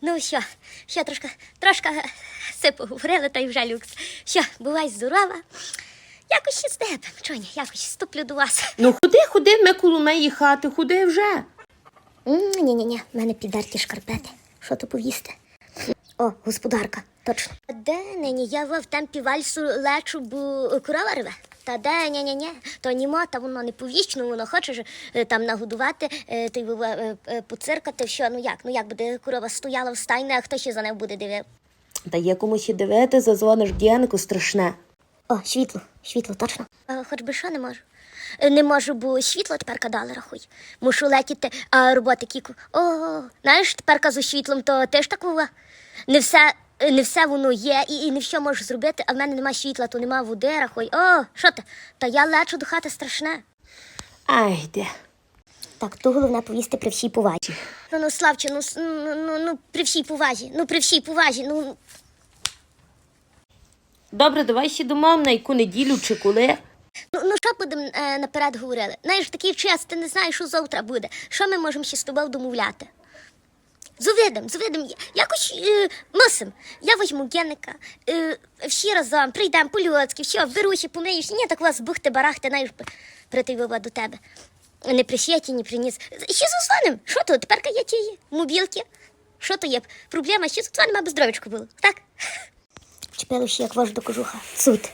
Ну що, що трошки, трошки все поговорили, та й вже люкс. Що, бувай здорова. Якось ще з тебе, чоні, якось ступлю до вас. Ну ходи, ходи, ми коло моєї хати, ходи вже. Ні-ні-ні, в мене підерті шкарпети. Що то повісти? О, господарка, точно. Де нині я в темпі вальсу лечу, бо корова рве? Та де ні ні ні то німо, та воно не повіщно, воно хоче ж е, там нагодувати, е, ти е, е, поциркати, що ну як, ну як буде корова стояла в стайні, а хто ще за нею буде дивив? Та є кому ще дивити, зазвониш Генку страшне. О, світло, світло, точно. А, хоч би що не можу. Не можу, бо світло тепер дали, рахуй. Мушу летіти, а роботи кіку. О, знаєш, тепер з світлом, то теж так бува. Не все, не все воно є, і, і не все можу зробити, а в мене нема світла, то нема води, рахуй. О, що ти? Та я лечу до хати страшне. Ай де. Так, то головне повісти при всій повазі. Ну, ну, Славче, ну, ну, ну, ну, при всій повазі, ну, при всій повазі, ну, Добре, давай ще на яку неділю чи коли. Ну, ну що будемо е, наперед говорили? Знаєш, такий час, ти не знаєш, що завтра буде. Що ми можемо ще з тобою домовляти? Зувидим, зувидим, якось е, мусим. Я візьму Генника, е, всі разом прийдемо по-людськи, все, беруші, помиєш. Ні, так вас бухти барахти, прийти вова до тебе. Не при ні приніс. Ще зазвоним. Що то? Тепер є ті мобілки. Що то є? Проблема, ще зазвоним, аби здоровечко було. Так? Вчепили ще як вож до кожуха. Суд.